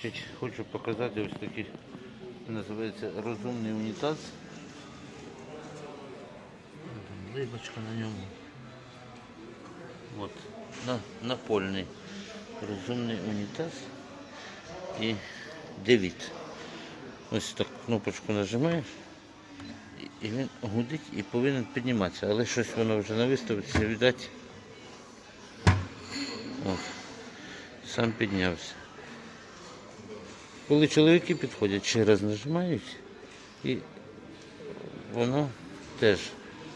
Значить, хочу показати ось такий, називається розумний унітаз. Либочка на ньому. От, на, напольний розумний унітаз і девід. Ось так кнопочку нажимаєш і- він гудить і повинен підніматися, але щось воно вже на виставці, видать. От. Сам піднявся. Коли чоловіки підходять, ще раз нажимають і воно теж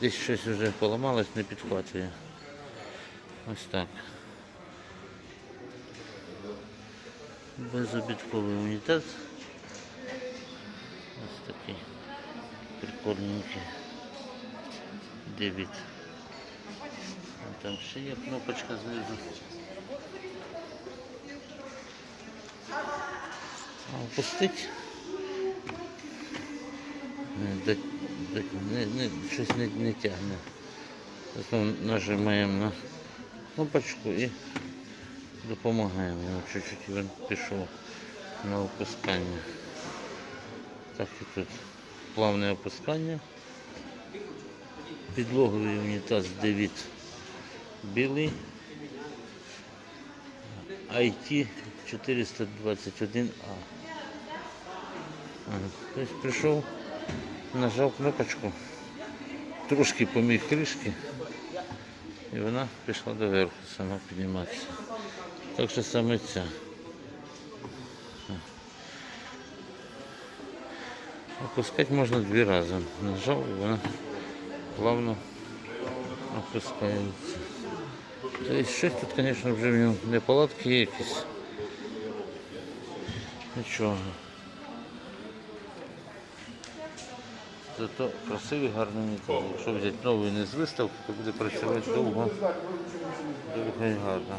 десь щось вже поламалось, не підхватує. Ось так. Безобідковий унітаз. Ось такий прикольненький. Дебіт. Там ще є кнопочка знизу. Опустить. Не, не, не, щось не, не тягне. Зато нажимаємо на кнопочку і допомагаємо йому чуть-чуть він пішов на опускання. Так і тут плавне опускання. Підлоговий унітаз Девід білий. IT 421А. Ага. Тобто прийшов, нажав кнопочку, трошки поміг кришки, і вона пішла доверху сама підніматися. Так що саме ця. Опускати можна дві рази. Нажав і вона плавно опускається. Тобто щось тут, звісно, вже в ньому неполадки є якісь. Нічого. Зато красивий, гарний унітаз. Якщо взяти новий не з виставки, то буде працювати довго, довго і гарно.